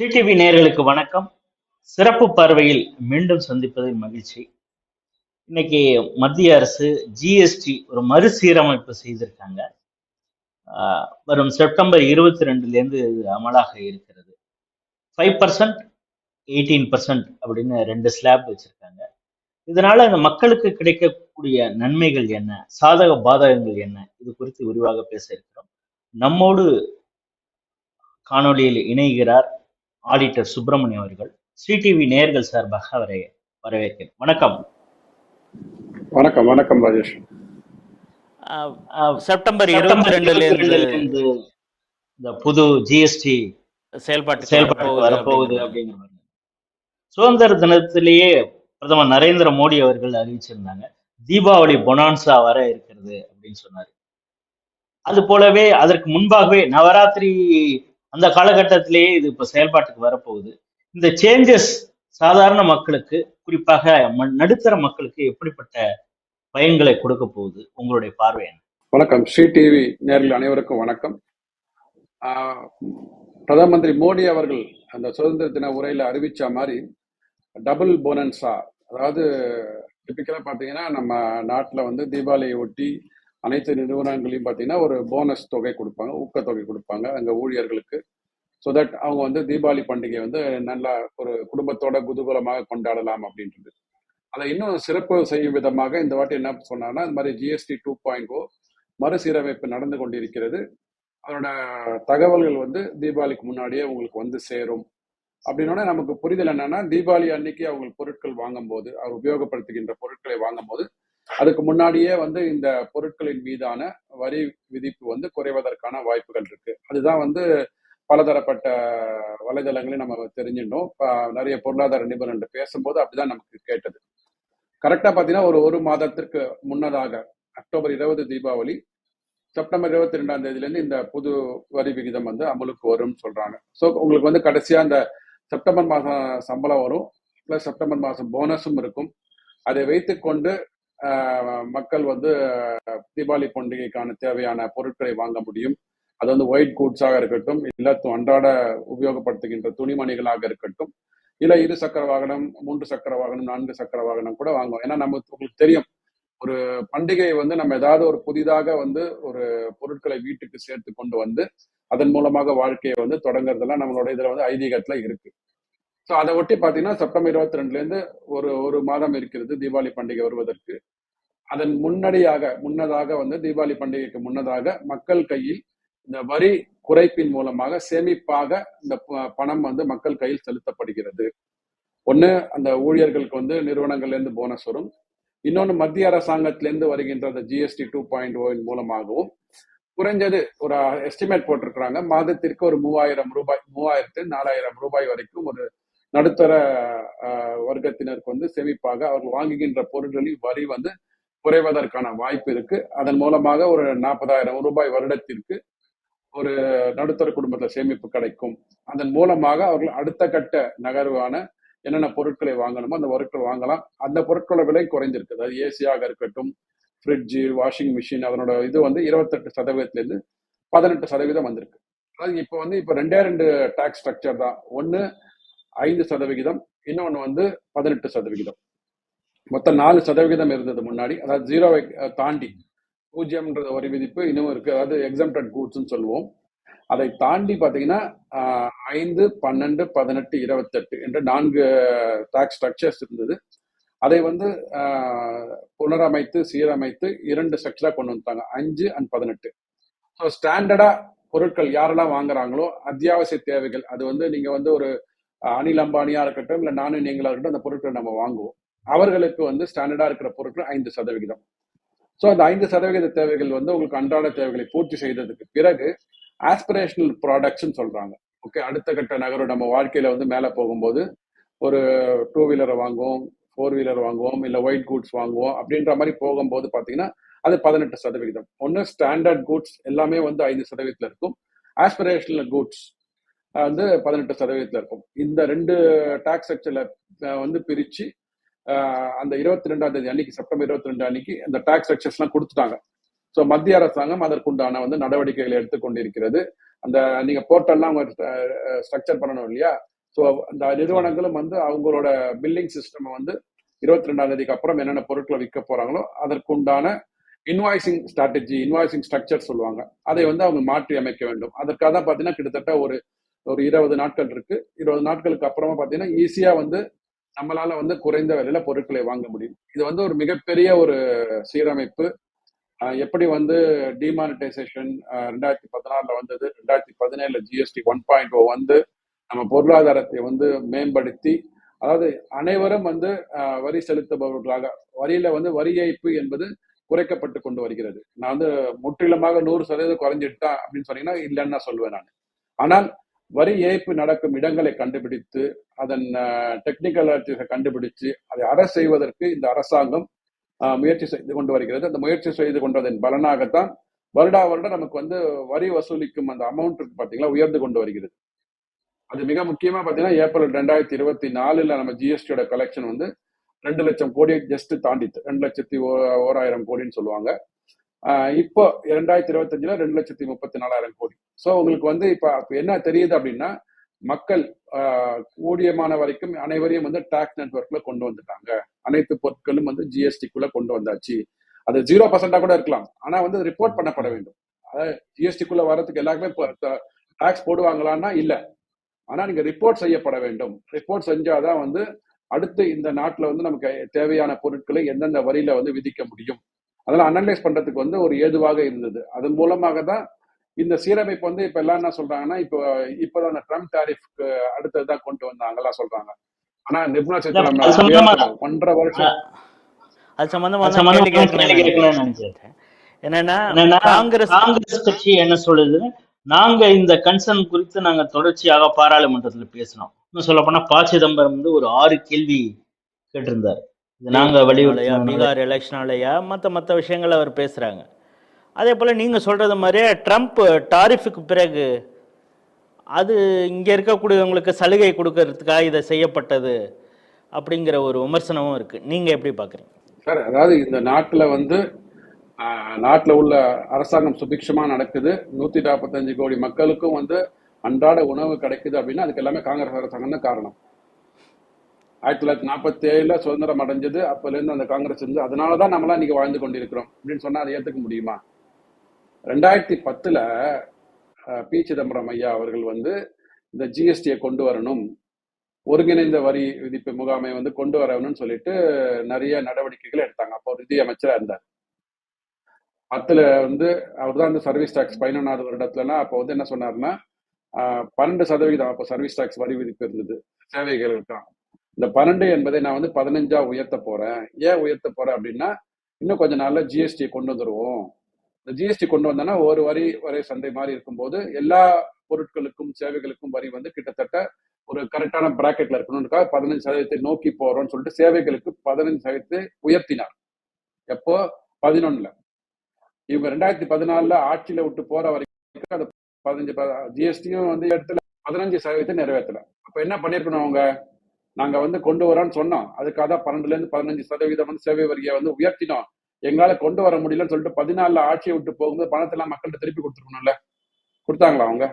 CTV நேர்களுக்கு வணக்கம். சிறப்பு பார்வையில் மீண்டும் சந்திப்பதில் மகிழ்ச்சி. இன்னைக்கு மத்திய அரசு ஜிஎஸ்டி ஒரு மறுசீரமைப்பு செய்திருக்காங்க. வரும் செப்டம்பர் இருபத்தி ரெண்டுலேருந்து இது அமலாக இருக்கிறது. ஃபைவ் பர்சன்ட் எயிட்டீன் பர்சன்ட் அப்படின்னு ரெண்டு ஸ்லாப் வச்சுருக்காங்க. இதனால் அந்த மக்களுக்கு கிடைக்கக்கூடிய நன்மைகள் என்ன? சாதக பாதகங்கள் என்ன? இது குறித்து விரிவாக பேச இருக்கிறோம். நம்மோடு காணொளியில் இணைகிறார் ஆடிட்டர் சுப்பிரமணியம் அவர்கள் சிடிவி நேர்கள் சார்பாக அவரை வரவேற்கிறேன். வணக்கம். வணக்கம் வணக்கம் ராஜேஷ். செப்டம்பர் இருபத்தி ரெண்டுல இருந்து இந்த புது ஜிஎஸ்டி செயல்பாட்டு செயல்பாட்டு வரப்போகுது அப்படிங்கிற சுதந்திர தினத்திலேயே பிரதமர் நரேந்திர மோடி அவர்கள் அறிவிச்சிருந்தாங்க தீபாவளி பொனான்சா வர இருக்கிறது அப்படின்னு சொன்னாரு. அது போலவே அதற்கு முன்பாகவே நவராத்திரி அந்த காலகட்டத்திலேயே இது இப்போ செயல்பாட்டுக்கு வரப்போகுது. இந்த சேஞ்சஸ் சாதாரண மக்களுக்கு குறிப்பாக ம- நடுத்தர மக்களுக்கு எப்படிப்பட்ட பயன்களை கொடுக்க போகுது? உங்களுடைய பார்வை என்ன? வணக்கம். ஸ்ரீ டிவி நேரில் அனைவருக்கும் வணக்கம். ஆஹ், பிரதம மந்திரி மோடி அவர்கள் அந்த சுதந்திர தின உரையில அறிவிச்ச மாதிரி டபுள் போனன்ஸா அதாவது டிப்பிக்கலா பாத்தீங்கன்னா நம்ம நாட்டுல வந்து தீபாவளியை ஒட்டி அனைத்து நிறுவனங்களையும் பார்த்தீங்கன்னா ஒரு போனஸ் தொகை கொடுப்பாங்க ஊக்கத்தொகை கொடுப்பாங்க. அங்கே ஊழியர்களுக்கு ஸோ தட் அவங்க வந்து தீபாவளி பண்டிகை வந்து நல்லா ஒரு குடும்பத்தோட குதூகலமாக கொண்டாடலாம் அப்படின்றது. அதை இன்னும் சிறப்பு செய்யும் விதமாக இந்த வாட்டி என்ன சொன்னாங்கன்னா இந்த மாதிரி ஜிஎஸ்டி டூ பாயிண்ட் ஓ மறுசீரமைப்பு நடந்து கொண்டிருக்கிறது. அதோட தகவல்கள் வந்து தீபாவளிக்கு முன்னாடியே உங்களுக்கு வந்து சேரும். அப்படின்னோட நமக்கு புரிதல் என்னன்னா தீபாவளி அன்னைக்கு அவங்க பொருட்கள் வாங்கும்போது அவர் உபயோகப்படுத்துகின்ற பொருட்களை வாங்கும்போது அதுக்கு முன்னாடியே வந்து இந்த பொருட்களின் மீதான வரி விதிப்பு வந்து குறைவதற்கான வாய்ப்புகள் இருக்கு. அதுதான் வந்து பலதரப்பட்ட வலைதளங்களையும் நம்ம தெரிஞ்சிடணும். நிறைய பொருளாதார நிபுணர்கள் பேசும்போது அப்படிதான் நமக்கு கேட்டது. கரெக்டா பாத்தீங்கன்னா ஒரு ஒரு மாதத்திற்கு முன்னதாக அக்டோபர் இருபது தீபாவளி செப்டம்பர் இருபத்தி ரெண்டாம் தேதியில இருந்து இந்த புது வரி விகிதம் வந்து அமலுக்கு வரும்னு சொல்றாங்க. ஸோ உங்களுக்கு வந்து கடைசியா இந்த செப்டம்பர் மாதம் சம்பளம் வரும். பிளஸ் செப்டம்பர் மாதம் போனஸும் இருக்கும். அதை வைத்துக்கொண்டு மக்கள் வந்து தீபாவளி பண்டிகைக்கான தேவையான பொருட்களை வாங்க முடியும். அது வந்து ஒயிட் கூட்ஸாக இருக்கட்டும் இல்ல அன்றாட உபயோகப்படுத்துகின்ற துணிமணிகளாக இருக்கட்டும் இல்ல இரு சக்கர வாகனம் மூன்று சக்கர வாகனம் நான்கு சக்கர வாகனம் கூட வாங்குவோம். ஏன்னா நம்ம உங்களுக்கு தெரியும் ஒரு பண்டிகை வந்து நம்ம ஏதாவது ஒரு புதிதாக வந்து ஒரு பொருட்களை வீட்டுக்கு சேர்த்து கொண்டு வந்து அதன் மூலமாக வாழ்க்கையை வந்து தொடங்குறதெல்லாம் நம்மளோட இதுல வந்து ஐதீகத்துல இருக்கு. ஸோ அதை ஒட்டி பாத்தீங்கன்னா செப்டம்பர் இருபத்தி ரெண்டுல இருந்து ஒரு ஒரு மாதம் இருக்கிறது தீபாவளி பண்டிகை வருவதற்கு. அதன் முன்னடியாக முன்னதாக வந்து தீபாவளி பண்டிகைக்கு முன்னதாக மக்கள் கையில் இந்த வரி குறைப்பின் மூலமாக சேமிப்பாக இந்த ப- பணம் வந்து மக்கள் கையில் செலுத்தப்படுகிறது. ஒன்று அந்த ஊழியர்களுக்கு வந்து நிறுவனங்கள்ல இருந்து போனஸ் வரும். இன்னொன்னு மத்திய அரசாங்கத்திலேருந்து வருகின்ற அந்த ஜிஎஸ்டி டூ பாயிண்ட் ஓவின் மூலமாகவும் குறைஞ்சது ஒரு எஸ்டிமேட் போட்டிருக்கிறாங்க. மாதத்திற்கு ஒரு மூவாயிரம் ரூபாய் மூவாயிரத்து நாலாயிரம் ரூபாய் வரைக்கும் ஒரு நடுத்தர ஆஹ், வர்க்கத்தினருக்கு வந்து சேமிப்பாக அவர்கள் வாங்குகின்ற பொருட்களில் வரி வந்து குறைவதற்கான வாய்ப்பு இருக்கு. அதன் மூலமாக ஒரு நாற்பதாயிரம் ரூபாய் வருடத்திற்கு ஒரு நடுத்தர குடும்பத்தில் சேமிப்பு கிடைக்கும். அதன் மூலமாக அவர்கள் அடுத்த கட்ட நகர்வான என்னென்ன பொருட்களை வாங்கணுமோ அந்த பொருட்கள் வாங்கலாம். அந்த பொருட்களோட விலை குறைஞ்சிருக்கு அதாவது ஏசியாக இருக்கட்டும் ஃப்ரிட்ஜு வாஷிங் மிஷின் அதனோட இது வந்து இருபத்தெட்டு சதவீதத்துலேருந்து பதினெட்டு சதவீதம் வந்திருக்கு. அதாவது இப்போ வந்து இப்போ ரெண்டே ரெண்டு டாக்ஸ் ஸ்ட்ரக்சர் தான். ஒன்று ஐந்து சதவிகிதம் இன்னொன்று வந்து பதினெட்டு சதவிகிதம். மொத்தம் நாலு சதவிகிதம் இருந்தது முன்னாடி. அதாவது ஜீரோவை தாண்டி பூஜ்ஜியம்ன்ற வரி விதிப்பு இன்னும் இருக்கு. அதாவது எக்ஸம்டட் கூட்ஸ்னு சொல்லுவோம். அதை தாண்டி பார்த்தீங்கன்னா ஐந்து பன்னெண்டு பதினெட்டு இருபத்தெட்டு என்ற நான்கு டாக்ஸ் ஸ்ட்ரக்சர்ஸ் இருந்தது. அதை வந்து புனரமைத்து சீரமைத்து இரண்டு ஸ்ட்ரக்சராக கொண்டு வந்துட்டாங்க. அஞ்சு அண்ட் பதினெட்டு. ஸோ ஸ்டாண்டர்டாக பொருட்கள் யாரெல்லாம் வாங்குறாங்களோ அத்தியாவசிய தேவைகள் அது வந்து நீங்கள் வந்து ஒரு அனில் அம்பானியா இருக்கட்டும் இல்ல நானும் நீங்களா இருக்கட்டும் அந்த பொருட்களை நம்ம வாங்குவோம். அவர்களுக்கு வந்து ஸ்டாண்டர்டா இருக்கிற பொருட்கள் ஐந்து சதவிகிதம். ஸோ அந்த ஐந்து சதவிகித தேவைகள் வந்து உங்களுக்கு அன்றாட தேவைகளை பூர்த்தி செய்ததுக்கு பிறகு ஆஸ்பிரேஷனல் ப்ராடக்ட்ஸ்ன்னு சொல்றாங்க. ஓகே அடுத்த கட்ட நகரம் நம்ம வாழ்க்கையில வந்து மேலே போகும்போது ஒரு டூ வீலரை வாங்குவோம் ஃபோர் வீலர் வாங்குவோம் இல்லை ஒயிட் கூட்ஸ் வாங்குவோம் அப்படின்ற மாதிரி போகும்போது பார்த்தீங்கன்னா அது பதினெட்டு சதவிகிதம். ஒன்று ஸ்டாண்டர்ட் கூட்ஸ் எல்லாமே வந்து ஐந்து சதவீதத்தில் இருக்கும். ஆஸ்பிரேஷனல் கூட்ஸ் வந்து பதினெட்டு சதவீதத்தில் இருக்கும். இந்த ரெண்டு டாக்ஸ் ஸ்ட்ரக்சர்ல வந்து பிரிச்சு அந்த இருபத்தி ரெண்டாம் தேதி அன்னைக்கு செப்டம்பர் இருபத்தி ரெண்டு அன்னைக்கு அந்த டாக்ஸ் ஸ்ட்ரக்சர்ஸ்லாம் கொடுத்துட்டாங்க. ஸோ மத்திய அரசாங்கம் அதற்குண்டான வந்து நடவடிக்கைகளை எடுத்துக்கொண்டிருக்கிறது. அந்த நீங்க போர்ட்டல்லாம் அவங்க ஸ்ட்ரக்சர் பண்ணணும் இல்லையா? ஸோ அந்த நிறுவனங்களும் வந்து அவங்களோட பில்லிங் சிஸ்டம் வந்து இருபத்தி ரெண்டாம் தேதிக்கு அப்புறம் என்னென்ன பொருட்களை விற்க போறாங்களோ அதற்குண்டான இன்வாய்சிங் ஸ்ட்ராட்டஜி இன்வாய்சிங் ஸ்ட்ரக்சர் சொல்லுவாங்க. அதை வந்து அவங்க மாற்றி அமைக்க வேண்டும். அதற்காக தான் பார்த்தீங்கன்னா கிட்டத்தட்ட ஒரு ஒரு இருபது நாட்கள் இருக்கு. இருபது நாட்களுக்கு அப்புறமா பார்த்தீங்கன்னா ஈஸியா வந்து நம்மளால வந்து குறைந்த விலையில பொருட்களை வாங்க முடியும். இது வந்து ஒரு மிகப்பெரிய ஒரு சீரமைப்பு. எப்படி வந்து டிமானிட்டைசேஷன் ரெண்டாயிரத்தி பதினாறுல வந்தது ரெண்டாயிரத்தி பதினேழுல ஜிஎஸ்டி ஒன் பாயிண்ட் ஓ வந்து நம்ம பொருளாதாரத்தை வந்து மேம்படுத்தி அதாவது அனைவரும் வந்து ஆஹ் வரி செலுத்துபவர்களாக வரியில வந்து வரி ஏய்ப்பு என்பது குறைக்கப்பட்டு கொண்டு வருகிறது. நான் வந்து முற்றிலுமாக நூறு சதவீதம் குறைஞ்சிட்டா அப்படின்னு சொன்னீங்கன்னா இல்லைன்னு நான் சொல்லுவேன் நான். ஆனால் வரி ஏய்ப்பு நடக்கும் இடங்களை கண்டுபிடித்து அதன் டெக்னிக்கல் கண்டுபிடிச்சு அதை அரசு செய்வதற்கு இந்த அரசாங்கம் ஆஹ், முயற்சி செய்து கொண்டு வருகிறது. அந்த முயற்சி செய்து கொண்டதன் பலனாகத்தான் வருடா வருடம் நமக்கு வந்து வரி வசூலிக்கும் அந்த அமௌண்ட் இருக்கு பாத்தீங்களா உயர்ந்து கொண்டு வருகிறது. அது மிக முக்கியமா பாத்தீங்கன்னா ஏப்ரல் ரெண்டாயிரத்தி இருபத்தி நாலுல நம்ம ஜிஎஸ்டியோட கலெக்ஷன் வந்து ரெண்டு லட்சம் கோடி ஜஸ்ட் தாண்டித்து ரெண்டு லட்சத்தி ஓ- ஓராயிரம் கோடின்னு சொல்லுவாங்க. இப்போ இரண்டாயிரத்தி இருபத்தஞ்சுல ரெண்டு லட்சத்தி முப்பத்தி நாலாயிரம் கோடி. ஸோ உங்களுக்கு வந்து இப்போ என்ன தெரியுது அப்படின்னா மக்கள் ஆஹ் கூடியமான வரைக்கும் அனைவரையும் வந்து டாக்ஸ் நெட்ஒர்க்ல கொண்டு வந்துட்டாங்க. அனைத்து பொருட்களும் வந்து ஜிஎஸ்டிக்குள்ள கொண்டு வந்தாச்சு. அது ஜீரோ பர்சன்டா கூட இருக்கலாம். ஆனா வந்து ரிப்போர்ட் பண்ணப்பட வேண்டும். அதாவது ஜிஎஸ்டிக்குள்ள வர்றதுக்கு எல்லாருக்குமே டாக்ஸ் போடுவாங்களான்னா இல்ல. ஆனா நீங்க ரிப்போர்ட் செய்யப்பட வேண்டும். ரிப்போர்ட் செஞ்சாதான் வந்து அடுத்து இந்த நாட்டுல வந்து நமக்கு தேவையான பொருட்களை எந்தெந்த வரியில வந்து விதிக்க முடியும். அதெல்லாம் அனலைஸ் பண்றதுக்கு வந்து ஒரு ஏதுவாக இருந்தது. அதன் மூலமாக தான் இந்த சீரமைப்பு வந்து இப்ப எல்லாம் என்ன சொல்றாங்கன்னா இப்போ இப்பதான் அந்த ட்ரம்ப் டாரிஃப்க்கு அடுத்ததுதான் கொண்டு வந்தாங்கலாம் சொல்றாங்க. ஆனா நிர்மலா சீதாராமன் ஒன்றரை வருஷம் அது சம்பந்தமா என்னன்னா காங்கிரஸ் காங்கிரஸ் கட்சி என்ன சொல்லுது? நாங்க இந்த கன்சர்ன் குறித்து நாங்க தொடர்ச்சியாக பாராளுமன்றத்துல பேசினோம். இன்னும் சொல்ல போனா ப சிதம்பரம் வந்து ஒரு ஆறு கேள்வி கேட்டிருந்தாரு. இது நாங்க பீகார் வலியுறுத்தினால பீகார் எலெக்ஷனாலயா மற்ற மற்ற விஷயங்கள் அவர் பேசுகிறாங்க அதே போல் நீங்கள் சொல்கிறது மாதிரியே ட்ரம்ப் டாரிஃபுக்கு பிறகு அது இங்கே இருக்கக்கூடியவங்களுக்கு சலுகை கொடுக்கறதுக்காக இதை செய்யப்பட்டது அப்படிங்கிற ஒரு விமர்சனமும் இருக்குது நீங்கள் எப்படி பார்க்குறீங்க சார் அதாவது இந்த நாட்டுல வந்து ஆஹ், நாட்டுல உள்ள அரசாங்கம் சுபிக்ஷமா நடக்குது. நூத்தி நாற்பத்தஞ்சு கோடி மக்களுக்கும் வந்து அன்றாட உணவு கிடைக்குது அப்படின்னா அதுக்கு எல்லாமே காங்கிரஸ் அரசாங்கம் தான் காரணம். ஆயிரத்தி தொள்ளாயிரத்தி நாற்பத்தி ஏழுல சுதந்திரம் அடைஞ்சது. அப்பல இருந்து அந்த காங்கிரஸ் இருந்து அதனாலதான் நம்மளாம் இன்னைக்கு வாழ்ந்து கொண்டிருக்கிறோம் அப்படின்னு சொன்னா அதை ஏத்துக்க முடியுமா? ரெண்டாயிரத்தி பத்துல பி சிதம்பரம் ஐயா அவர்கள் வந்து இந்த ஜிஎஸ்டியை கொண்டு வரணும் ஒருங்கிணைந்த வரி விதிப்பு முகாமை வந்து கொண்டு வரணும்னு சொல்லிட்டு நிறைய நடவடிக்கைகள் எடுத்தாங்க. அப்போ நிதி அமைச்சரா இருந்தார். பத்துல வந்து அவர் தான் இந்த சர்வீஸ் டாக்ஸ் பதினொன்றாவது வருடத்துலலாம் அப்போ வந்து என்ன சொன்னார்னா பன்னெண்டு சதவீதம் அப்போ சர்வீஸ் டாக்ஸ் வரி விதிப்பு இருந்தது. சேவைகளுக்கு இந்த பன்னெண்டு என்பதை நான் வந்து பதினஞ்சா உயர்த்த போறேன். ஏன் உயர்த்த போறேன் அப்படின்னா இன்னும் கொஞ்ச நாள்ல ஜிஎஸ்டி கொண்டு வந்துருவோம். இந்த ஜிஎஸ்டி கொண்டு வந்தோன்னா ஒரு வரி வரை சந்தை மாதிரி இருக்கும்போது எல்லா பொருட்களுக்கும் சேவைகளுக்கும் வரி வந்து கிட்டத்தட்ட ஒரு கரெக்டான பிராக்கெட்ல இருக்கணும்னுக்காக பதினஞ்சு சதவீதத்தை நோக்கி போறோம்னு சொல்லிட்டு சேவைகளுக்கு பதினஞ்சு சதவீதத்தை உயர்த்தினார். எப்போ? பதினொன்னுல. இவங்க ரெண்டாயிரத்தி பதினாலுல ஆட்சியில விட்டு போற வரைக்கும் அந்த பதினஞ்சு ஜிஎஸ்டியும் வந்து இடத்துல பதினஞ்சு சதவீதத்தை நிறைவேற்றல அப்ப என்ன பண்ணிருக்கணும் அவங்க? நாங்க வந்து கொண்டு வரோம்னு சொன்னோம். அதுக்காக தான் பன்னெண்டுல இருந்து பதினஞ்சு சதவீதம் வந்து சேவை வரியை வந்து உயர்த்தினோம். எங்களால கொண்டு வர முடியலன்னு சொல்லிட்டு பதினாலுல ஆட்சியை விட்டு போகும்போது பணத்தை எல்லாம் மக்கள்கிட்ட திருப்பி கொடுத்துருக்கணும்ல? கொடுத்தாங்களா அவங்க?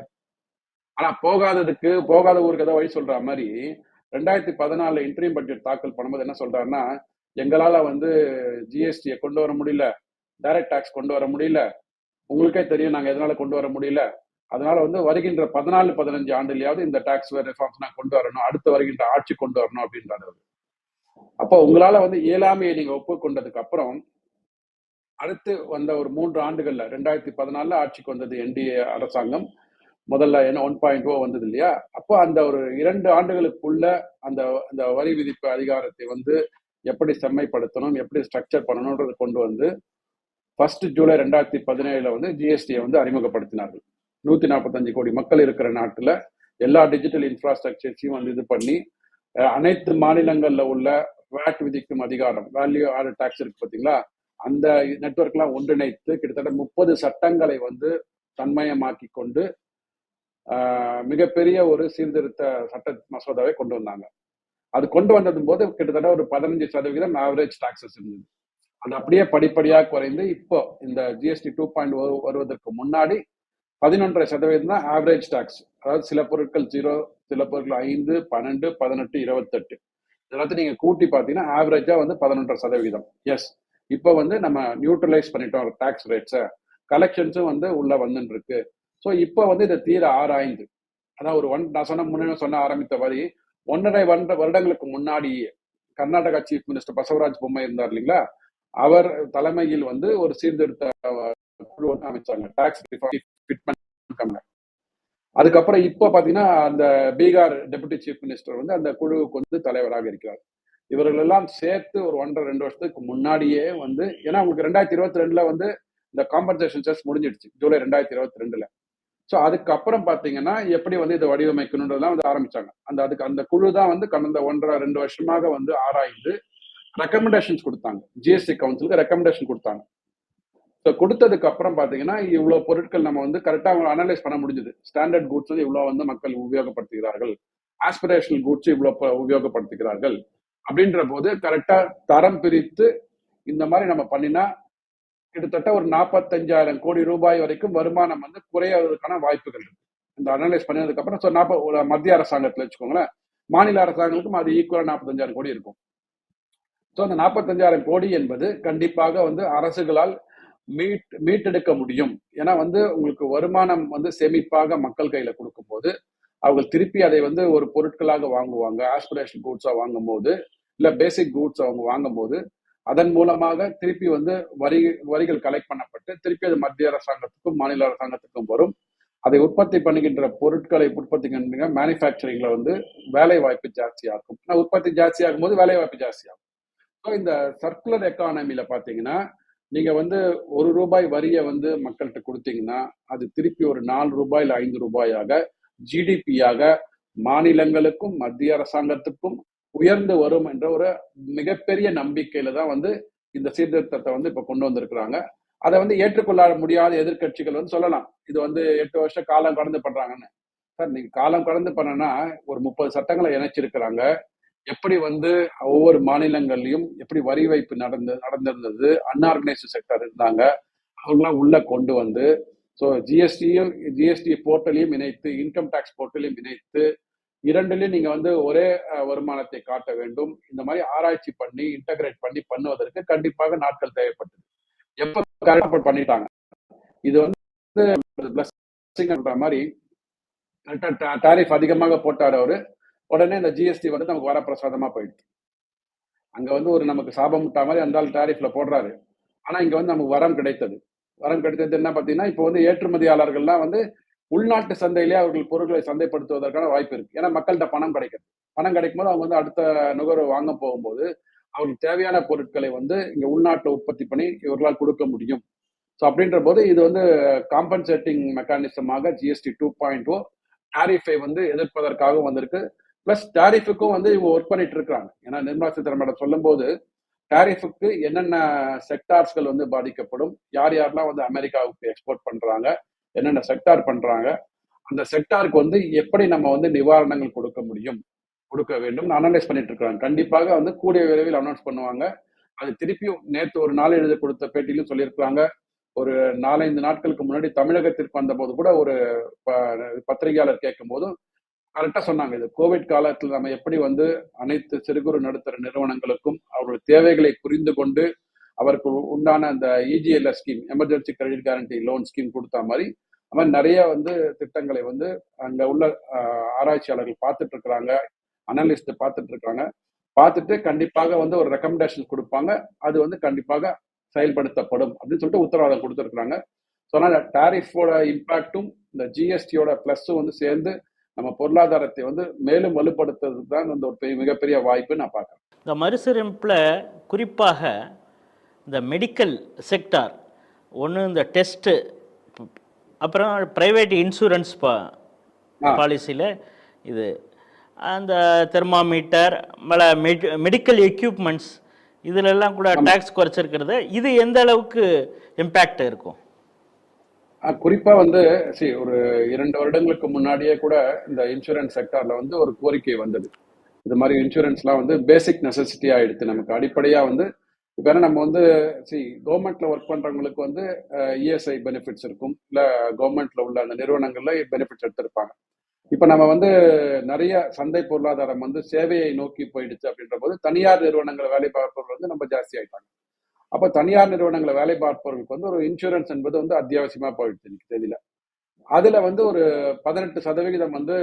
ஆனா போகாததுக்கு போகாத ஊருக்கு ஏதோ வழி சொல்ற மாதிரி ரெண்டாயிரத்தி பதினாலுல இன்டர்வியூ பட்ஜெட் தாக்கல் பண்ணும்போது என்ன சொல்றாருன்னா எங்களால வந்து ஜிஎஸ்டியை கொண்டு வர முடியல. டைரக்ட் டாக்ஸ் கொண்டு வர முடியல. உங்களுக்கே தெரியும் நாங்க எதனால கொண்டு வர முடியல. அதனால வந்து வருகின்ற பதினாலு பதினஞ்சு ஆண்டுலயாவது இந்த டாக்ஸ் ரிஃபார்ம்ஸ் நான் கொண்டு வரணும் அடுத்து வருகின்ற ஆட்சி கொண்டு வரணும் அப்படின்றாரு அப்போ உங்களால வந்து இயலாமையை நீங்க ஒப்புக்கொண்டதுக்கு அப்புறம் அடுத்து வந்த ஒரு மூன்று ஆண்டுகள்ல ரெண்டாயிரத்தி பதினாலுல ஆட்சிக்கு வந்தது என்டிஏ அரசாங்கம் முதல்ல என்ன ஒன் பாயிண்ட் ஓ வந்தது இல்லையா? அப்போ அந்த ஒரு இரண்டு ஆண்டுகளுக்குள்ள அந்த அந்த வரி விதிப்பு அதிகாரத்தை வந்து எப்படி செம்மைப்படுத்தணும் எப்படி ஸ்ட்ரக்சர் பண்ணணும்ன்றது கொண்டு வந்து ஃபர்ஸ்ட் ஜூலை ரெண்டாயிரத்தி பதினேழுல வந்து ஜிஎஸ்டியை வந்து அறிமுகப்படுத்தினார்கள். நூத்தி நாற்பத்தஞ்சு கோடி மக்கள் இருக்கிற நாட்டுல எல்லா டிஜிட்டல் இன்ஃப்ராஸ்ட்ரக்சர்ஸையும் வந்து இது பண்ணி அனைத்து மாநிலங்கள்ல உள்ள வேட் விதிக்கும் அதிகாரம் வேல்யூ ஆர்டர் டாக்ஸ் இருக்கு பாத்தீங்களா? அந்த நெட்வொர்க்லாம் ஒன்றிணைத்து கிட்டத்தட்ட முப்பது சட்டங்களை வந்து தன்மயமாக்கி கொண்டு மிகப்பெரிய ஒரு சீர்திருத்த சட்ட மசோதாவை கொண்டு வந்தாங்க. அது கொண்டு வந்ததும் போது கிட்டத்தட்ட ஒரு பதினஞ்சு சதவீதம் ஆவரேஜ் டாக்ஸஸ் இருந்தது. அது அப்படியே படிப்படியாக குறைந்து இப்போ இந்த ஜிஎஸ்டி டூ பாயிண்ட் வருவதற்கு முன்னாடி பதினொன்றரை சதவீதம் தான் ஆவரேஜ் டாக்ஸ் அதாவது சில பொருட்கள் ஜீரோ சில பொருட்கள் ஐந்து பன்னெண்டு பதினெட்டு இருபத்தெட்டு. இதெல்லாத்தையும் நீங்க கூட்டி பார்த்தீங்கன்னா ஆவரேஜா வந்து பதினொன்றரை சதவீதம். எஸ் இப்போ வந்து நம்ம நியூட்ரலைஸ் பண்ணிட்டோம் டாக்ஸ் ரேட்ஸை கலெக்ஷன்ஸும் வந்து உள்ள வந்துட்டு இருக்கு ஸோ இப்போ வந்து இதை தீர ஆராய்ந்து. அதான் ஒரு ஒன் நான் சொன்ன முன்னே சொன்ன ஆரம்பித்த வரி. ஒன்றரை வருட வருடங்களுக்கு முன்னாடியே கர்நாடகா சீஃப் மினிஸ்டர் பசவராஜ் பொம்மை இருந்தார் இல்லைங்களா? அவர் தலைமையில் வந்து ஒரு சீர்திருத்த குழு வந்து அமைச்சாங்க டாக்ஸ் ஃபிட்மெண்ட் அதுக்கப்புறம் இப்போ பாத்தீங்கன்னா அந்த பீகார் டெபுட்டி சீஃப் மினிஸ்டர் வந்து அந்த குழுவுக்கு வந்து தலைவராக இருக்கிறார். இவர்கள் எல்லாம் சேர்த்து ஒரு ஒன்றரை ரெண்டு வருஷத்துக்கு முன்னாடியே வந்து ஏன்னா உங்களுக்கு ரெண்டாயிரத்தி இருபத்தி ரெண்டுல வந்து இந்த காம்பன்சேஷன் செஸ் முடிஞ்சிடுச்சு. ஜூலை ரெண்டாயிரத்தி இருபத்தி ரெண்டுல. ஸோ அதுக்கப்புறம் பாத்தீங்கன்னா எப்படி வந்து இதை வடிவமைக்கணுன்றதுலாம் வந்து ஆரம்பிச்சாங்க. அந்த அதுக்கு அந்த குழு தான் வந்து கடந்த ஒன்றரை ரெண்டு வருஷமாக வந்து ஆராய்ந்து ரெக்கமெண்டேஷன்ஸ் கொடுத்தாங்க. ஜிஎஸ்டி கவுன்சிலுக்கு ரெக்கமெண்டேஷன் கொடுத்தாங்க. ஸோ கொடுத்ததுக்கு அப்புறம் பாத்தீங்கன்னா இவ்வளவு பொருட்கள் நம்ம வந்து கரெக்டா அவங்க அனலைஸ் பண்ண முடிஞ்சது. ஸ்டாண்டர்ட் கூட்ஸ் வந்து இவ்வளோ வந்து மக்கள் உபயோகப்படுத்துகிறார்கள். ஆஸ்பிரேஷனல் கூட்ஸ் இவ்வளோ உபயோகப்படுத்துகிறார்கள். அப்படின்ற போது கரெக்டா தரம் பிரித்து இந்த மாதிரி நம்ம பண்ணினா கிட்டத்தட்ட ஒரு நாற்பத்தஞ்சாயிரம் கோடி ரூபாய் வரைக்கும் வருமானம் வந்து குறையாததுக்கான வாய்ப்புகள் இருக்கு. இந்த அனலைஸ் பண்ணதுக்கு அப்புறம் ஸோ நாற்பது மத்திய அரசாங்கத்தில் வச்சுக்கோங்களேன். மாநில அரசாங்கங்களுக்கும் அது ஈக்குவலா நாற்பத்தஞ்சாயிரம் கோடி இருக்கும். ஸோ அந்த நாற்பத்தஞ்சாயிரம் கோடி என்பது கண்டிப்பாக வந்து அரசுகளால் மீட் மீட்டெடுக்க முடியும். ஏன்னா வந்து உங்களுக்கு வருமானம் வந்து சேமிப்பாக மக்கள் கையில கொடுக்கும் போது அவங்க திருப்பி அதை வந்து ஒரு பொருட்களாக வாங்குவாங்க. ஆஸ்பிரேஷன் கூட்ஸா வாங்கும் போது இல்ல பேசிக் கூட்ஸ் அவங்க வாங்கும் போது அதன் மூலமாக திருப்பி வந்து வரி வரிகள் கலெக்ட் பண்ணப்பட்டு திருப்பி அது மத்திய அரசாங்கத்துக்கும் மாநில அரசாங்கத்துக்கும் வரும். அதை உற்பத்தி பண்ணுகின்ற பொருட்களை உற்பத்தி பண்ணுற மேனுஃபேக்சரிங்ல வந்து வேலை வாய்ப்பு ஜாஸ்தியாகும் உற்பத்தி ஜாஸ்தியாகும் போது வேலை வாய்ப்பு ஜாஸ்தியாகும். ஸோ இந்த சர்க்குலர் எக்கானமில பாத்தீங்கன்னா நீங்க வந்து ஒரு ரூபாய் வரியை வந்து மக்கள்கிட்ட கொடுத்தீங்கன்னா அது திருப்பி ஒரு நாலு ரூபாய் இல்ல ஐந்து ரூபாயாக ஜிடிபியாக மாநிலங்களுக்கும் மத்திய அரசாங்கத்துக்கும் உயர்ந்து வரும் என்ற ஒரு மிகப்பெரிய நம்பிக்கையில தான் வந்து இந்த சீர்திருத்தத்தை வந்து இப்ப கொண்டு வந்திருக்கிறாங்க. அதை வந்து ஏற்றுக்கொள்ள முடியாத எதிர்கட்சிகள் வந்து சொல்லலாம். இது வந்து எட்டு வருஷம் காலம் கடந்து பண்றாங்கன்னு சார் நீங்க காலம் கடந்து பண்ணனா ஒரு முப்பது சட்டங்களை இணைச்சிருக்கிறாங்க. எப்படி வந்து ஒவ்வொரு மாநிலங்கள்லயும் எப்படி வரி வைப்பு நடந்து நடந்திருந்தது அன்ஆர்கனைஸ்டு செக்டர் இருந்தாங்க அவங்களாம் உள்ள கொண்டு வந்து ஸோ ஜிஎஸ்டியும் ஜிஎஸ்டி போர்ட்டலையும் இணைத்து இன்கம் டேக்ஸ் போர்ட்டலையும் இணைத்து இரண்டுலையும் நீங்க வந்து ஒரே வருமானத்தை காட்ட வேண்டும். இந்த மாதிரி ஆராய்ச்சி பண்ணி இன்டகிரேட் பண்ணி பண்ணுவதற்கு கண்டிப்பாக நாட்கள் தேவைப்பட்டது. எப்ப பண்ணிட்டாங்க? இது வந்து மாதிரி டாரிஃப் அதிகமாக போட்டார் அவரு. உடனே இந்த ஜிஎஸ்டி வந்து நமக்கு வரப்பிரசாதமா போயிடுது. அங்க வந்து ஒரு நமக்கு சாபம் விட்டா மாதிரி அந்த டாரிஃப்ல போடுறாரு. ஆனா இங்க வந்து நமக்கு வரம் கிடைத்தது. வரம் கிடைத்தது என்ன பார்த்தீங்கன்னா இப்போ வந்து ஏற்றுமதியாளர்கள்லாம் வந்து உள்நாட்டு சந்தையிலேயே அவர்கள் பொருட்களை சந்தைப்படுத்துவதற்கான வாய்ப்பு இருக்கு. ஏன்னா மக்கள்கிட்ட பணம் கிடைக்குது. பணம் கிடைக்கும் போது அவங்க வந்து அடுத்த நுகர்வு வாங்க போகும்போது அவங்களுக்கு தேவையான பொருட்களை வந்து இங்க உள்நாட்டில் உற்பத்தி பண்ணி இவர்களால் கொடுக்க முடியும். ஸோ அப்படின்ற போது இது வந்து காம்பன்சேட்டிங் மெக்கானிசமாக ஜிஎஸ்டி டூ பாயிண்ட் ஓ டாரிஃபை வந்து எதிர்ப்பதற்காகவும் வந்திருக்கு. பிளஸ் டாரிஃபுக்கும் வந்து இவங்க ஒர்க் பண்ணிட்டு இருக்காங்க. ஏன்னா நிர்மலா சீதாராமன் சொல்லும் போது டாரிஃபுக்கு என்னென்ன செக்டார்ஸ்கள் வந்து பாதிக்கப்படும் யார் யாரெல்லாம் வந்து அமெரிக்காவுக்கு எக்ஸ்போர்ட் பண்றாங்க என்னென்ன செக்டார் பண்றாங்க அந்த செக்டாருக்கு வந்து எப்படி நம்ம வந்து நிவாரணங்கள் கொடுக்க முடியும் கொடுக்க வேண்டும். அனலைஸ் பண்ணிட்டு இருக்கிறாங்க கண்டிப்பாக வந்து கூடிய விரைவில் அனௌன்ஸ் பண்ணுவாங்க. அது திருப்பியும் நேற்று ஒரு நாள் எழுத கொடுத்த பேட்டியிலும் சொல்லியிருக்காங்க ஒரு நாலஞ்சு நாட்களுக்கு முன்னாடி தமிழகத்திற்கு வந்த போது கூட ஒரு பத்திரிகையாளர் கேட்கும் போதும் கரெக்டா சொன்னாங்க. இது கோவிட் காலத்தில் நம்ம எப்படி வந்து அனைத்து சிறு குறு நடுத்தர நிறுவனங்களுக்கும் அவருடைய தேவைகளை புரிந்து கொண்டு அவருக்கு உண்டான அந்த EGLS scheme emergency credit guarantee loan scheme கொடுத்த மாதிரி அது மாதிரி நிறைய வந்து திட்டங்களை வந்து அங்க உள்ள ஆராய்ச்சியாளர்கள் பார்த்துட்டு இருக்கிறாங்க அனலிஸ்ட் பார்த்துட்டு இருக்காங்க பார்த்துட்டு கண்டிப்பாக வந்து ஒரு ரெக்கமெண்டேஷன் கொடுப்பாங்க. அது வந்து கண்டிப்பாக செயல்படுத்தப்படும் அப்படின்னு சொல்லிட்டு உத்தரவாதம் கொடுத்துருக்குறாங்க. ஸோ அதனால் டாரிஃபோட இம்பாக்டும் இந்த ஜிஎஸ்டியோட ப்ளஸ்ஸும் வந்து சேர்ந்து நம்ம பொருளாதாரத்தை வந்து மேலும் வலுப்படுத்துறதுக்கு தான் வந்து ஒரு மிகப்பெரிய வாய்ப்பு நான் பார்க்குறேன். இந்த மறுசீரமைப்பில் குறிப்பாக இந்த மெடிக்கல் செக்டார் ஒன்று இந்த டெஸ்ட்டு அப்புறம் ப்ரைவேட் இன்சூரன்ஸ் பா பாலிசியில் இது அந்த தெர்மாமீட்டர் மேலே மெடி மெடிக்கல் எக்யூப்மெண்ட்ஸ் இதிலெல்லாம் கூட டேக்ஸ் குறைச்சிருக்கிறது இது எந்த அளவுக்கு இம்பேக்ட் இருக்கும்? குறிப்பா வந்து சரி ஒரு இரண்டு வருடங்களுக்கு முன்னாடியே கூட இந்த இன்சூரன்ஸ் செக்டார்ல வந்து ஒரு கோரிக்கை வந்தது. இது மாதிரி இன்சூரன்ஸ்லாம் வந்து பேசிக் நெசசிட்டி ஆயிடுச்சு நமக்கு அடிப்படையா வந்து இப்போ என்ன நம்ம வந்து சி கவர்மெண்ட்ல ஒர்க் பண்றவங்களுக்கு வந்து இஎஸ்ஐ பெனிஃபிட்ஸ் இருக்கும். இல்ல கவர்மெண்ட்ல உள்ள அந்த நிறுவனங்கள்ல பெனிஃபிட்ஸ் எடுத்திருப்பாங்க. இப்போ நம்ம வந்து நிறைய சந்தை பொருளாதாரம் வந்து சேவையை நோக்கி போயிடுச்சு அப்படின்ற போது தனியார் நிறுவனங்களை வேலை பார்ப்பவர்கள் வந்து நம்ம ஜாஸ்தி ஆயிட்டாங்க. அப்போ தனியார் நிறுவனங்களை வேலை பார்ப்பவர்களுக்கு வந்து ஒரு இன்சூரன்ஸ் என்பது வந்து அத்தியாவசியமா போயிடுச்சு இன்னைக்கு தெரியல அதுல வந்து ஒரு பதினெட்டு சதவிகிதம் வந்து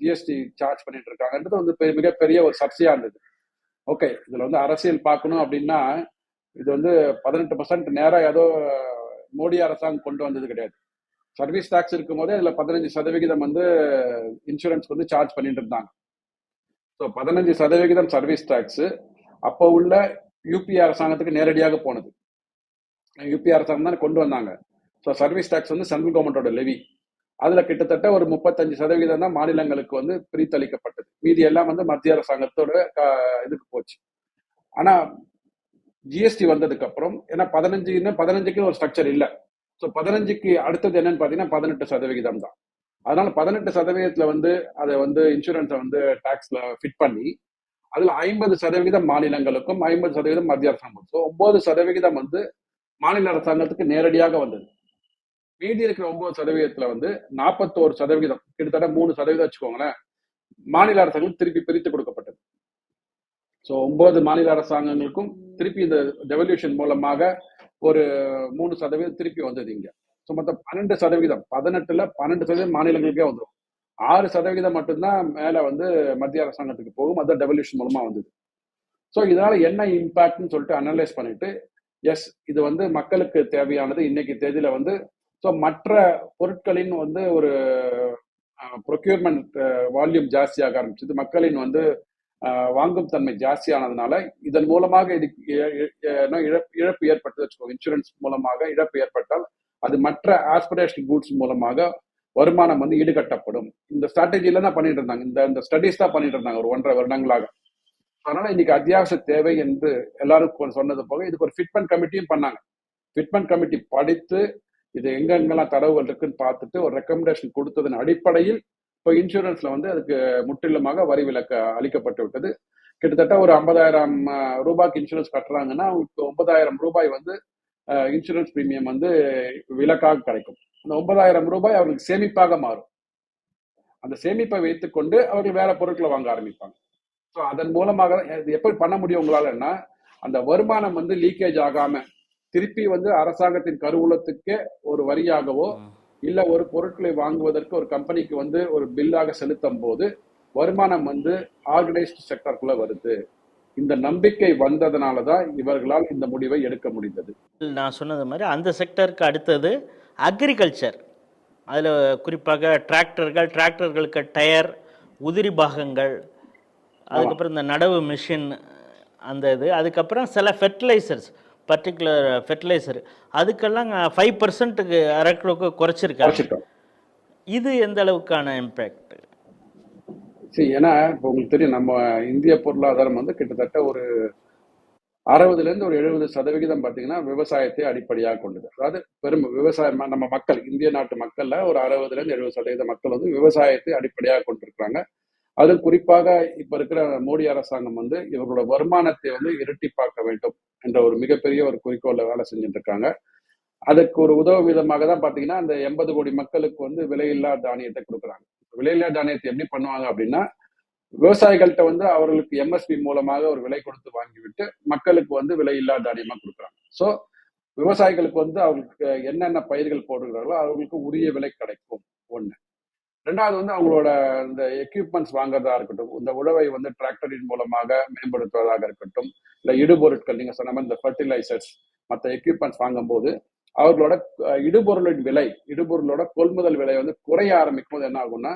ஜிஎஸ்டி சார்ஜ் பண்ணிட்டு இருக்காங்கன்றது வந்து மிகப்பெரிய ஒரு சர்ச்சையா இருந்தது. ஓகே இதுல வந்து அரசியல் பார்க்கணும் அப்படின்னா இது வந்து பதினெட்டு பர்சன்ட் நேராக ஏதோ மோடி அரசாங்கம் கொண்டு வந்தது கிடையாது. சர்வீஸ் டாக்ஸ் இருக்கும் போதே இதுல பதினஞ்சு சதவிகிதம் வந்து இன்சூரன்ஸ் வந்து சார்ஜ் பண்ணிட்டு இருந்தாங்க. ஸோ பதினஞ்சு சதவிகிதம் சர்வீஸ் டாக்ஸ் அப்போ உள்ள யூபி அரசாங்கத்துக்கு நேரடியாக போனது. யூபி அரசாங்கம் தான் கொண்டு வந்தாங்க. ஸோ சர்வீஸ் டேக்ஸ் வந்து சென்ட்ரல் கவர்மெண்டோட லெவி அதில் கிட்டத்தட்ட ஒரு முப்பத்தஞ்சு சதவீதம் தான் மாநிலங்களுக்கு வந்து பிரித்தளிக்கப்பட்டது. மீதி எல்லாம் வந்து மத்திய அரசாங்கத்தோட இதுக்கு போச்சு. ஆனா ஜிஎஸ்டி வந்ததுக்கு அப்புறம் ஏன்னா பதினஞ்சுன்னு பதினஞ்சுக்கு ஒரு ஸ்ட்ரக்சர் இல்லை. ஸோ பதினஞ்சுக்கு அடுத்தது என்னன்னு பார்த்தீங்கன்னா பதினெட்டு சதவிகிதம் தான். அதனால பதினெட்டு சதவீதத்துல வந்து அதை வந்து இன்சூரன்ஸை வந்து டாக்ஸ்ல ஃபிட் பண்ணி அதுல ஐம்பது சதவிகிதம் மாநிலங்களுக்கும் ஐம்பது சதவீதம் மத்திய அரசாங்கம் ஸோ ஒன்பது சதவிகிதம் வந்து மாநில அரசாங்கத்துக்கு நேரடியாக வந்தது. மீதி இருக்கிற ஒன்பது சதவீதத்துல வந்து நாற்பத்தோரு சதவிகிதம் கிட்டத்தட்ட மூணு சதவீதம் வச்சுக்கோங்களேன் மாநில அரசாங்கம் திருப்பி பிரித்து கொடுக்கப்பட்டது. ஸோ ஒன்பது மாநில அரசாங்கங்களுக்கும் திருப்பி இந்த ரெவல்யூஷன் மூலமாக ஒரு மூணு சதவீதம் திருப்பி வந்தது இங்க. ஸோ மொத்தம் பன்னெண்டு சதவீதம் பதினெட்டுல பன்னெண்டு சதவீதம் மாநிலங்களுக்கே வந்துடும் ஆறு சதவீதம் மட்டும்தான் மேலே வந்து மத்திய அரசாங்கத்துக்கு போகும். அது டெவல்யூஷன் மூலமாக வந்தது. ஸோ இதனால என்ன இம்பாக்ட்னு சொல்லிட்டு அனலைஸ் பண்ணிட்டு எஸ் இது வந்து மக்களுக்கு தேவையானது இன்னைக்கு தேதியில வந்து ஸோ மற்ற பொருட்களின் வந்து ஒரு ப்ரொக்யூர்மெண்ட் வால்யூம் ஜாஸ்தியாக ஆரம்பிச்சது. மக்களின் வந்து வாங்கும் தன்மை ஜாஸ்தியானதுனால இதன் மூலமாக இது என்ன இழப்பு இழப்பு ஏற்பட்டது வச்சுக்கோங்க. இன்சூரன்ஸ் மூலமாக இழப்பு ஏற்பட்டால் அது மற்ற ஆஸ்பிரேஷன் கூட்ஸ் மூலமாக வருமானம் வந்து ஈடுகட்டப்படும் இந்த ஸ்ட்ராட்டஜியில தான் பண்ணிட்டு இருந்தாங்க. இந்த இந்த ஸ்டடிஸ் தான் பண்ணிட்டு இருந்தாங்க ஒரு ஒன்றரை வருடங்களாக. அதனால இன்னைக்கு அத்தியாவசிய தேவை என்று எல்லாரும் சொன்னது போக இதுக்கு ஒரு ஃபிட்மெண்ட் கமிட்டியும் பண்ணாங்க. ஃபிட்மெண்ட் கமிட்டி படித்து இது எங்கெங்கெல்லாம் தரவுகள் இருக்குன்னு பார்த்துட்டு ஒரு ரெக்கமெண்டேஷன் கொடுத்ததன் அடிப்படையில் இப்போ இன்சூரன்ஸ்ல வந்து அதுக்கு முற்றிலுமாக வரி விலக்கு அளிக்கப்பட்டு விட்டது. கிட்டத்தட்ட ஒரு ஐம்பதாயிரம் ரூபாய்க்கு இன்சூரன்ஸ் கட்டுறாங்கன்னா அவங்களுக்கு ஒன்பதாயிரம் ரூபாய் வந்து இன்சூரன்ஸ் பிரீமியம் வந்து விலக்காக கிடைக்கும். அந்த ஒன்பதாயிரம் ரூபாய் அவர்களுக்கு சேமிப்பாக மாறும். அந்த சேமிப்பை வைத்துக்கொண்டு அவர்கள் வேற பொருட்களை வாங்க ஆரம்பிப்பாங்க. ஸோ அதன் மூலமாக இது எப்படி பண்ண முடியும் உங்களாலன்னா அந்த வருமானம் வந்து லீக்கேஜ் ஆகாம திருப்பி வந்து அரசாங்கத்தின் கருவூலத்துக்கே ஒரு வரியாகவோ இல்ல ஒரு பொருட்களை வாங்குவதற்கு ஒரு கம்பெனிக்கு வந்து ஒரு பில்லாக செலுத்தும் போது வருமானம் வந்து ஆர்கனைஸ்டு செக்டருக்குள்ள வருது. இந்த நம்பிக்கை வந்ததுனால தான் இவர்களால் இந்த முடிவை எடுக்க முடிந்தது. நான் சொன்னது மாதிரி அந்த செக்டருக்கு அடுத்தது அக்ரிகல்ச்சர் அதில் குறிப்பாக டிராக்டர்கள் டிராக்டர்களுக்கு டயர் உதிரி பாகங்கள் அதுக்கப்புறம் இந்த நடவு மிஷின் அந்த இது. அதுக்கப்புறம் சில ஃபெர்டிலைசர்ஸ் பர்டிகுலர் ஃபெர்டிலைசர் அதுக்கெல்லாம் ஃபைவ் பர்சன்ட்டுக்கு அரக்களுக்கு குறைச்சிருக்காங்க. இது எந்த அளவுக்கான இம்பேக்ட் சரி ஏன்னா இப்போ உங்களுக்கு தெரியும் நம்ம இந்திய பொருளாதாரம் வந்து கிட்டத்தட்ட ஒரு அறுபதுல இருந்து ஒரு எழுபது சதவிகிதம் பாத்தீங்கன்னா விவசாயத்தை அடிப்படையாக கொண்டது. அதாவது பெரும் விவசாயம் நம்ம மக்கள் இந்திய நாட்டு மக்கள்ல ஒரு அறுபதுல இருந்து எழுபது சதவீத மக்கள் வந்து விவசாயத்தை அடிப்படையாக கொண்டிருக்கிறாங்க. அது குறிப்பாக இப்ப இருக்கிற மோடி அரசாங்கம் வந்து இவர்களோட வருமானத்தை வந்து இரட்டிப்பாக்க வேண்டும் என்ற ஒரு மிகப்பெரிய ஒரு குறிக்கோளில் வேலை செஞ்சுட்டு இருக்காங்க அதுக்கு ஒரு உதவும் விதமாக தான் பாத்தீங்கன்னா அந்த எண்பது கோடி மக்களுக்கு வந்து விலையில்லா தானியத்தை கொடுக்குறாங்க. விலையில்லா தானியத்தை எப்படி பண்ணுவாங்க அப்படின்னா விவசாயிகள்கிட்ட வந்து அவர்களுக்கு எம்எஸ்பி மூலமாக ஒரு விலை கொடுத்து வாங்கிவிட்டு மக்களுக்கு வந்து விலை இல்லாத தானியமாக கொடுக்குறாங்க. ஸோ விவசாயிகளுக்கு வந்து அவங்களுக்கு என்னென்ன பயிர்கள் போடுகிறார்களோ அவர்களுக்கு உரிய விலை கிடைக்கும். ஒன்று ரெண்டாவது வந்து அவங்களோட இந்த எக்யூப்மெண்ட்ஸ் வாங்குறதா இருக்கட்டும் இந்த உழவை வந்து டிராக்டரின் மூலமாக மேம்படுத்துவதாக இருக்கட்டும் இல்லை இடுபொருட்கள் நீங்கள் சொன்ன மாதிரி இந்த ஃபர்டிலைசர்ஸ் மற்ற எக்யூப்மெண்ட்ஸ் வாங்கும்போது அவர்களோட இடுபொருளின் விலை இடுபொருளோட கொள்முதல் விலை வந்து குறைய ஆரம்பிக்கும் போது என்ன ஆகும்னா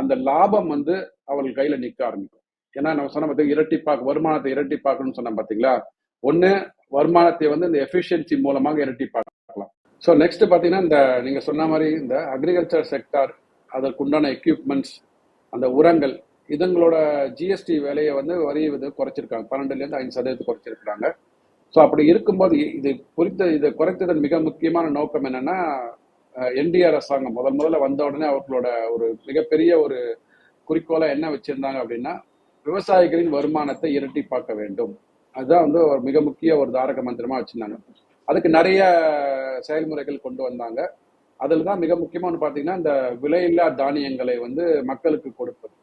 அந்த லாபம் வந்து அவர்கள் கையில நிக்க ஆரம்பிக்கும். ஏன்னா நம்ம சொன்ன பார்த்தீங்க இரட்டிப்பாக்கு வருமானத்தை இரட்டிப்பாக்கணும்னு சொன்னோம் பாத்தீங்களா? ஒண்ணு வருமானத்தை வந்து இந்த எஃபிஷியன்சி மூலமாக இரட்டிப்பாக்கலாம். ஸோ நெக்ஸ்ட் பாத்தீங்கன்னா இந்த நீங்க சொன்ன மாதிரி இந்த அக்ரிகல்ச்சர் செக்டார் அதற்குண்டான எக்யூப்மெண்ட்ஸ் அந்த உரங்கள் இதுங்களோட ஜிஎஸ்டி விலையை வந்து வரி இது குறைச்சிருக்காங்க. பன்னெண்டுல இருந்து ஐந்து சதவீதம் குறைச்சிருக்கிறாங்க. ஸோ அப்படி இருக்கும்போது இது குறித்த இது குறைத்ததன் மிக முக்கியமான நோக்கம் என்னன்னா என்டிஆர் அரசாங்கம். முதல் முதல்ல வந்த உடனே அவர்களோட ஒரு மிகப்பெரிய ஒரு குறிக்கோளா என்ன வச்சிருந்தாங்க அப்படின்னா விவசாயிகளின் வருமானத்தை இரட்டி பார்க்க வேண்டும். அதுதான் வந்து ஒரு மிக முக்கிய ஒரு தாரக மந்திரமா வச்சிருந்தாங்க. அதுக்கு நிறைய செயல்முறைகள் கொண்டு வந்தாங்க. அதில் தான் மிக முக்கியமான பார்த்தீங்கன்னா இந்த விலையில்லா தானியங்களை வந்து மக்களுக்கு கொடுப்பது.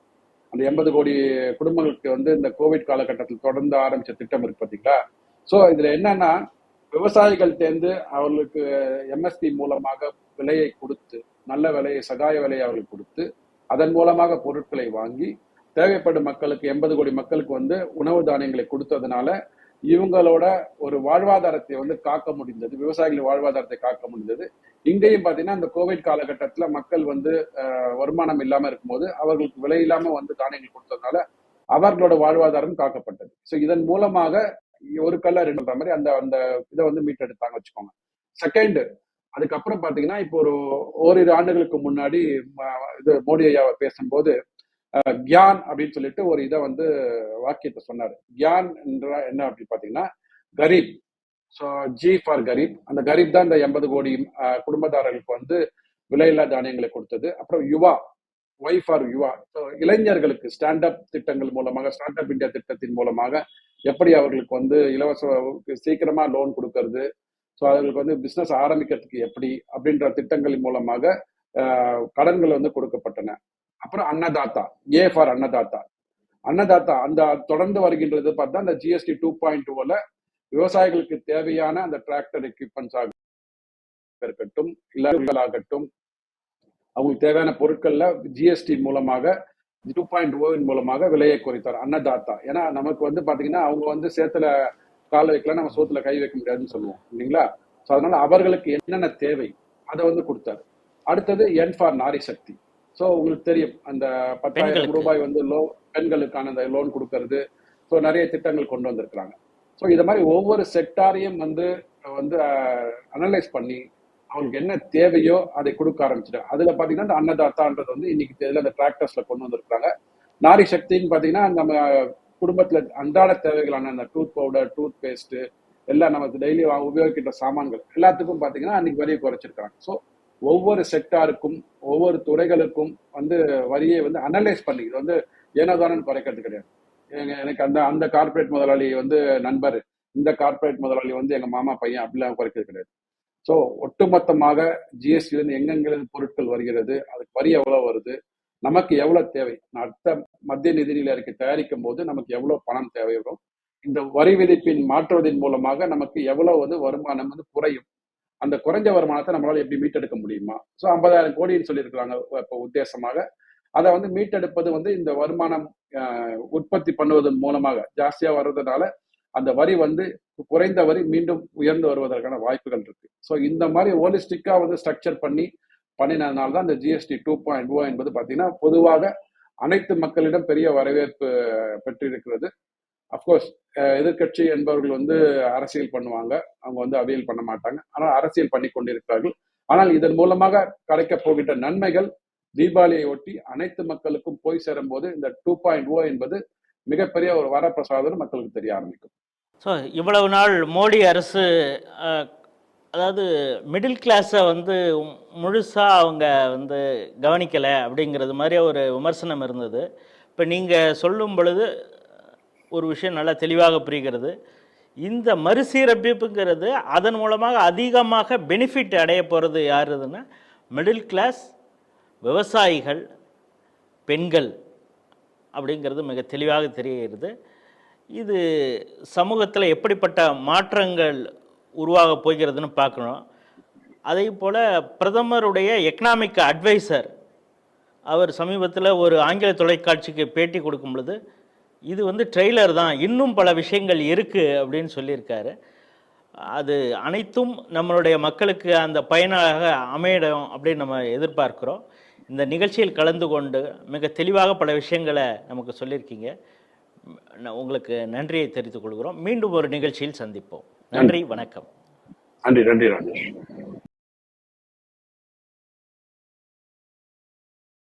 அந்த எண்பது கோடி குடும்பங்களுக்கு வந்து இந்த கோவிட் காலகட்டத்தில் தொடர்ந்து ஆரம்பிச்ச திட்டம் இருக்கு பார்த்தீங்களா? ஸோ இதுல என்னன்னா விவசாயிகள் தேர்ந்து அவர்களுக்கு எம்எஸ்பி மூலமாக விலையை கொடுத்து நல்ல விலையை சகாய விலையை அவர்களுக்கு கொடுத்து அதன் மூலமாக பொருட்களை வாங்கி தேவைப்படும் மக்களுக்கு எண்பது கோடி மக்களுக்கு வந்து உணவு தானியங்களை கொடுத்ததுனால இவங்களோட ஒரு வாழ்வாதாரத்தை வந்து காக்க முடிந்தது விவசாயிகளின் வாழ்வாதாரத்தை காக்க முடிந்தது. இங்கேயும் பார்த்தீங்கன்னா இந்த கோவிட் காலகட்டத்தில் மக்கள் வந்து வருமானம் இல்லாமல் இருக்கும்போது அவர்களுக்கு விலை இல்லாமல் வந்து தானியங்கள் கொடுத்ததுனால அவர்களோட வாழ்வாதாரம் காக்கப்பட்டது. ஸோ இதன் மூலமாக ஒரு கல்ல ரெண்டு மாதிரி அந்த அந்த இதை வந்து மீட்டெடுத்தாங்க வச்சுக்கோங்க. செகண்ட் அதுக்கப்புறம் பாத்தீங்கன்னா இப்போ ஒரு ஓரிரு ஆண்டுகளுக்கு முன்னாடி இது மோடி ஐயாவை பேசும்போது கியான் அப்படின்னு சொல்லிட்டு ஒரு இதை வந்து வாக்கியத்தை சொன்னார். கியான் என்ற என்ன அப்படின்னு பாத்தீங்கன்னா Garib so G for Garib அந்த கரீப் தான் இந்த எண்பது கோடி குடும்பதாரர்களுக்கு வந்து விலையில்லா தானியங்களை கொடுத்தது. அப்புறம் Yuva Y for Yuva. So இளைஞர்களுக்கு ஸ்டாண்ட் அப் திட்டங்கள் மூலமாக ஸ்டார்ட் அப் இந்தியா திட்டத்தின் மூலமாக எப்படி அவர்களுக்கு வந்து இலவச சீக்கிரமா லோன் கொடுக்கறது? ஸோ அவர்களுக்கு வந்து பிசினஸ் ஆரம்பிக்கிறதுக்கு எப்படி? அப்படின்ற திட்டங்களின் மூலமாக கடன்கள் வந்து கொடுக்கப்பட்டன. அப்புறம் அன்னதாத்தா ஏ ஃபார் அன்னதாத்தா. அன்னதாத்தா அந்த தொடர்ந்து வருகின்றது பார்த்தா அந்த ஜிஎஸ்டி டூ பாயிண்ட் டூவில் விவசாயிகளுக்கு தேவையான அந்த டிராக்டர் எக்யூப்மெண்ட்ஸ் ஆக இருக்கட்டும் இல்லங்களாகட்டும் அவங்களுக்கு தேவையான பொருட்கள்ல ஜிஎஸ்டி மூலமாக டூ பாயிண்ட் ஓவின் மூலமாக விலையை குறைத்தார் அன்னதாத்தா. ஏன்னா நமக்கு வந்து பாத்தீங்கன்னா அவங்க வந்து சேத்துல கால வைக்கலாம் நம்ம சோத்துல கை வைக்க முடியாதுன்னு சொல்லுவோம் இல்லைங்களா? ஸோ அதனால அவர்களுக்கு என்னென்ன தேவை அதை வந்து கொடுத்தாரு. அடுத்தது N for Nari Shakti. So உங்களுக்கு தெரியும் அந்த பத்தாயிரம். ரூபாய் வந்து லோ பெண்களுக்கான அந்த லோன் கொடுக்கறது. ஸோ நிறைய திட்டங்கள் கொண்டு வந்திருக்கிறாங்க. ஸோ இது மாதிரி ஒவ்வொரு செக்டாரையும் வந்து வந்து அனலைஸ் பண்ணி அவங்களுக்கு என்ன தேவையோ அதை கொடுக்க ஆரம்பிச்சிடும் அதுல பாத்தீங்கன்னா அந்த அன்னதாத்தான்றது வந்து இன்னைக்கு தேதியில அந்த டிராக்டர்ஸ்ல கொண்டு வந்திருக்காங்க நாரி சக்தின்னு பாத்தீங்கன்னா நம்ம குடும்பத்துல அன்றாட தேவைகளான அந்த டூத் பவுடர் டூத் பேஸ்ட் எல்லாம் நமக்கு டெய்லி உபயோகிக்கின்ற சாமான்கள் எல்லாத்துக்கும் பாத்தீங்கன்னா அன்னைக்கு வரியை குறைச்சிருக்காங்க ஸோ ஒவ்வொரு செக்டாருக்கும் ஒவ்வொரு துறைகளுக்கும் வந்து வரியை வந்து அனலைஸ் பண்ணி இது வந்து ஏனோதானு குறைக்கிறது கிடையாது. எனக்கு அந்த அந்த கார்ப்பரேட் முதலாளி வந்து நண்பர் இந்த கார்ப்பரேட் முதலாளி வந்து எங்க மாமா பையன் அப்படிலாம் குறைக்கிறது கிடையாது. ஸோ ஒட்டுமொத்தமாக ஜிஎஸ்டியிலிருந்து எங்கெங்கிருந்து பொருட்கள் வருகிறது அதுக்கு வரி எவ்வளவு வருது நமக்கு எவ்வளவு தேவை? அடுத்த மத்திய நிதிநிலை அறிக்கை தயாரிக்கும் போது நமக்கு எவ்வளவு பணம் தேவை வரும்? இந்த வரி விதிப்பின் மாற்றுவதன் மூலமாக நமக்கு எவ்வளவு வந்து வருமானம் வந்து குறையும்? அந்த குறைஞ்ச வருமானத்தை நம்மளால எப்படி மீட்டெடுக்க முடியுமா? ஸோ ஐம்பதாயிரம் கோடின்னு சொல்லியிருக்கிறாங்க இப்போ உத்தேசமாக. அதை வந்து மீட்டெடுப்பது வந்து இந்த வருமானம் உற்பத்தி பண்ணுவதன் மூலமாக ஜாஸ்தியாக வர்றதுனால அந்த வரி வந்து குறைந்த வரி மீண்டும் உயர்ந்து வருவதற்கான வாய்ப்புகள் இருக்கு. ஸோ இந்த மாதிரி ஹோலிஸ்டிக்கா வந்து ஸ்ட்ரக்சர் பண்ணி பண்ணினதுனால தான் இந்த ஜிஎஸ்டி டூ பாயிண்ட் ஓ என்பது பார்த்தீங்கன்னா பொதுவாக அனைத்து மக்களிடம் பெரிய வரவேற்பு பெற்றிருக்கிறது. அஃப்கோர்ஸ் எதிர்க்கட்சி என்பவர்கள் வந்து அரசியல் பண்ணுவாங்க. அவங்க வந்து அவியல் பண்ண மாட்டாங்க. ஆனால் அரசியல் பண்ணி கொண்டிருக்கிறார்கள். ஆனால் இதன் மூலமாக கிடைக்கப் போகின்ற நன்மைகள் தீபாவளியை ஒட்டி அனைத்து மக்களுக்கும் போய் சேரும்போது இந்த டூ பாயிண்ட் ஓ என்பது மிகப்பெரிய ஒரு வரப்பிரசாதம் மக்களுக்கு தெரிய ஆரம்பிக்கும். ஸோ இவ்வளவு நாள் மோடி அரசு அதாவது மிடில் கிளாஸை வந்து முழுசாக அவங்க வந்து கவனிக்கலை அப்படிங்கிறது மாதிரி ஒரு விமர்சனம் இருந்தது. இப்போ நீங்கள் சொல்லும் பொழுது ஒரு விஷயம் நல்லா தெளிவாக புரிகிறது. இந்த மறுசீரமைப்புங்கிறது அதன் மூலமாக அதிகமாக பெனிஃபிட் அடைய போகிறது யாருதுன்னா மிடில் கிளாஸ் விவசாயிகள் பெண்கள். அப்படிங்கிறது மிக தெளிவாக தெரிகிறது. இது சமூகத்தில் எப்படிப்பட்ட மாற்றங்கள் உருவாக போகிறதுன்னு பார்க்கணும். அதே போல் பிரதமருடைய எக்கனாமிக் அட்வைசர் அவர் சமீபத்தில் ஒரு ஆங்கில தொலைக்காட்சிக்கு பேட்டி கொடுக்கும் பொழுது இது வந்து ட்ரெய்லர் தான் இன்னும் பல விஷயங்கள் இருக்குது அப்படின்னு சொல்லியிருக்காரு. அது அனைத்தும் நம்மளுடைய மக்களுக்கு அந்த பயனாக அமையிடும் அப்படின்னு நம்ம எதிர்பார்க்குறோம். இந்த நிகழ்ச்சியில் கலந்து கொண்டு மிக தெளிவாக பல விஷயங்களை நமக்கு சொல்லியிருக்கீங்க. உங்களுக்கு நன்றியை தெரிவித்துக் கொள்கிறோம். மீண்டும் ஒரு நிகழ்ச்சியில் சந்திப்போம். நன்றி வணக்கம். நன்றி நன்றி ராஜேஷ்.